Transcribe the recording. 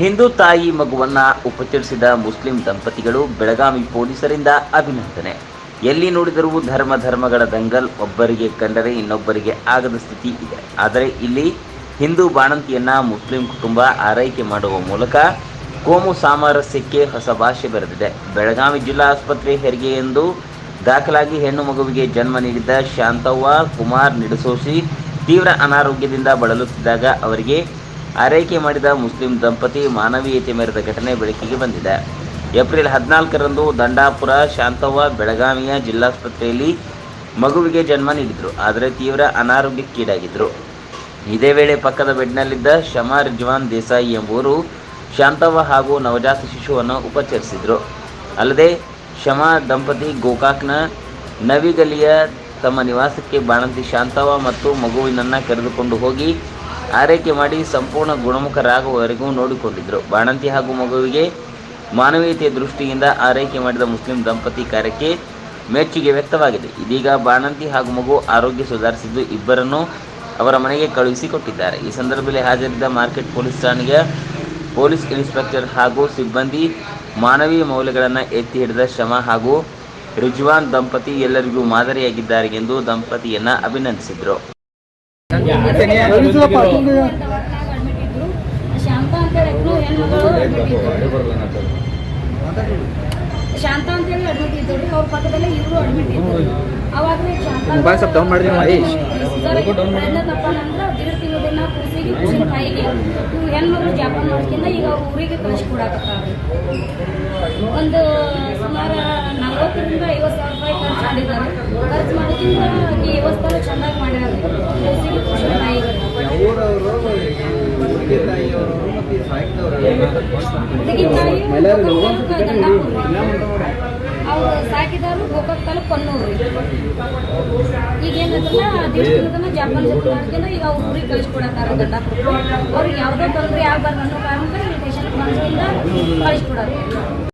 ಹಿಂದೂ ತಾಯಿ ಮಗುವನ್ನ ಉಪಚರಿಸಿದ ಮುಸ್ಲಿಂ ದಂಪತಿಗಳು ಬೆಳಗಾವಿ ಪೊಲೀಸರಿಂದ ಅಭಿನಂದನೆ. ಎಲ್ಲಿ ನೋಡಿದರೂ ಧರ್ಮ ಧರ್ಮಗಳ ದಂಗಲ್, ಒಬ್ಬರಿಗೆ ಕಂಡರೆ ಇನ್ನೊಬ್ಬರಿಗೆ ಆಗದ ಸ್ಥಿತಿ ಇದೆ. ಆದರೆ ಇಲ್ಲಿ ಹಿಂದೂ ಬಾಣಂತಿಯನ್ನ ಮುಸ್ಲಿಂ ಕುಟುಂಬ ಆರೈಕೆ ಮಾಡುವ ಮೂಲಕ ಕೋಮು ಸಾಮರಸ್ಯಕ್ಕೆ ಹೊಸ ಭಾಷೆ ಬರೆದಿದೆ. ಬೆಳಗಾವಿ ಜಿಲ್ಲಾ ಆಸ್ಪತ್ರೆ ಹೆರಿಗೆ ಎಂದು ದಾಖಲಾಗಿ ಹೆಣ್ಣು ಮಗುವಿಗೆ ಜನ್ಮ ನೀಡಿದ್ದ ಶಾಂತವ್ವ ಕುಮಾರ್ ನಿಡಸೋಸಿ ತೀವ್ರ ಅನಾರೋಗ್ಯದಿಂದ ಬಳಲುತ್ತಿದ್ದಾಗ ಅವರಿಗೆ ಆರೈಕೆ ಮಾಡಿದ ಮುಸ್ಲಿಂ ದಂಪತಿ ಮಾನವೀಯತೆ ಮೆರೆದ ಘಟನೆ ಬೆಳಕಿಗೆ ಬಂದಿದೆ. ಏಪ್ರಿಲ್ ಹದಿನಾಲ್ಕರಂದು ದಂಡಾಪುರ, ಶಾಂತವ್ವ, ಬೆಳಗಾವಿಯ ಜಿಲ್ಲಾಸ್ಪತ್ರೆಯಲ್ಲಿ ಮಗುವಿಗೆ ಜನ್ಮ ನೀಡಿದರು. ಆದರೆ ತೀವ್ರ ಅನಾರೋಗ್ಯಕ್ಕೀಡಾಗಿದ್ದರು ಇದೇ ವೇಳೆ ಪಕ್ಕದ ಬೆಡ್ನಲ್ಲಿದ್ದ ಶಮಾ ರಿಜ್ವಾನ್ ದೇಸಾಯಿ ಎಂಬುವರು ಶಾಂತವ್ವ ಹಾಗೂ ನವಜಾತ ಶಿಶುವನ್ನು ಉಪಚರಿಸಿದರು. ಅಲ್ಲದೆ ಶಮಾ ದಂಪತಿ ಗೋಕಾಕ್ನ ನವಿಗಲಿಯ ತಮ್ಮ ನಿವಾಸಕ್ಕೆ ಬಾಣಂತಿ ಶಾಂತವ್ವ ಮತ್ತು ಮಗುವಿನನ್ನು ಕರೆದುಕೊಂಡು ಹೋಗಿ ಆರೈಕೆ ಮಾಡಿ ಸಂಪೂರ್ಣ ಗುಣಮುಖರಾಗುವವರೆಗೂ ನೋಡಿಕೊಂಡಿದ್ದರು. ಬಾಣಂತಿ ಹಾಗೂ ಮಗುವಿಗೆ ಮಾನವೀಯತೆಯ ದೃಷ್ಟಿಯಿಂದ ಆರೈಕೆ ಮಾಡಿದ ಮುಸ್ಲಿಂ ದಂಪತಿ ಕಾರ್ಯಕ್ಕೆ ಮೆಚ್ಚುಗೆ ವ್ಯಕ್ತವಾಗಿದೆ. ಇದೀಗ ಬಾಣಂತಿ ಹಾಗೂ ಮಗು ಆರೋಗ್ಯ ಸುಧಾರಿಸಿದ್ದು ಇಬ್ಬರನ್ನು ಅವರ ಮನೆಗೆ ಕಳುಹಿಸಿಕೊಟ್ಟಿದ್ದಾರೆ. ಈ ಸಂದರ್ಭದಲ್ಲಿ ಹಾಜರಿದ್ದ ಮಾರ್ಕೆಟ್ ಪೊಲೀಸ್ ಠಾಣೆಯ ಪೊಲೀಸ್ ಇನ್ಸ್ಪೆಕ್ಟರ್ ಹಾಗೂ ಸಿಬ್ಬಂದಿ ಮಾನವೀಯ ಮೌಲ್ಯಗಳನ್ನು ಎತ್ತಿ ಹಿಡಿದ ಶ್ರಮ ಹಾಗೂ ರಿಜ್ವಾನ್ ದಂಪತಿ ಎಲ್ಲರಿಗೂ ಮಾದರಿಯಾಗಿದ್ದಾರೆ ಎಂದು ದಂಪತಿಯನ್ನು ಅಭಿನಂದಿಸಿದರು. ಅಡ್ಮಿಟ್ ಅಂತ ಶಾಂತ ಅಡ್ಮಿಟ್ ಶಾಂತ ಅವ್ರ ಪಕ್ಕದಲ್ಲೇ ಇವರು ಅಡ್ಮಿಟ್ ಇದ್ರು ಅವಾಗ ಶಾಂತ ಮೊಬೈಲ್ ಸ್ವಲ್ಪ ಅಂದ್ರೆ ದಿನ ಕೂಸಿಗೆ ಕೂಸಿನ ತಾಯಿಗೆ ಇವು ಹೆಣ್ಮಗಳು ಜಾಪಾನ್ ಮಾಡ್ಕಿಂದ ಈಗ ಅವ್ರ ಊರಿಗೆ ಕಳಿಸ್ಕೊಡಕತ್ತಾವ್ರಿ ಒಂದು ಸುಮಾರು ನಲ್ವತ್ತರಿಂದ ಐವತ್ತು ಸಾವಿರ ರೂಪಾಯಿ ಖರ್ಚು ಮಾಡಿದ್ದಾರೆ ಖರ್ಚು ಮಾಡೋದ್ರಿಂದ ಈ ವ್ಯವಸ್ಥೆ ಚೆನ್ನಾಗಿ ಕೂಸಿಗೆ ಕೂಸಿನ ತಾಯಿಗೆ ಹುಡುಗಿ ತಾಯಿ ಅವ್ರು ಸಾಕಿದವರು ಗೋಕಾಕ್ ತಾಲೂಕ್ ಕೊನ್ನೂರು ಈಗ ಏನಂದ್ರೆ ದಿವಸದ ಜಾಪಾನ್ ಜೊತೆ ಈಗ ಅವ್ರ ಊರಿಗೆ ಕಳಿಸ್ಕೊಡತ್ತಾರ ಗಂಡ ಅವ್ರಿಗೆ ಯಾವುದೋ ತೊಂದರೆ ಆಗ್ಬಾರ್ದು ಅನ್ನೋ ಕಾರಣಕ್ಕೆ ಈ ಸ್ಟೇಷನ್ಗೆ ಮನಸ್ಸಿಂದ ಕಳಿಸ್ಕೊಡೋದು.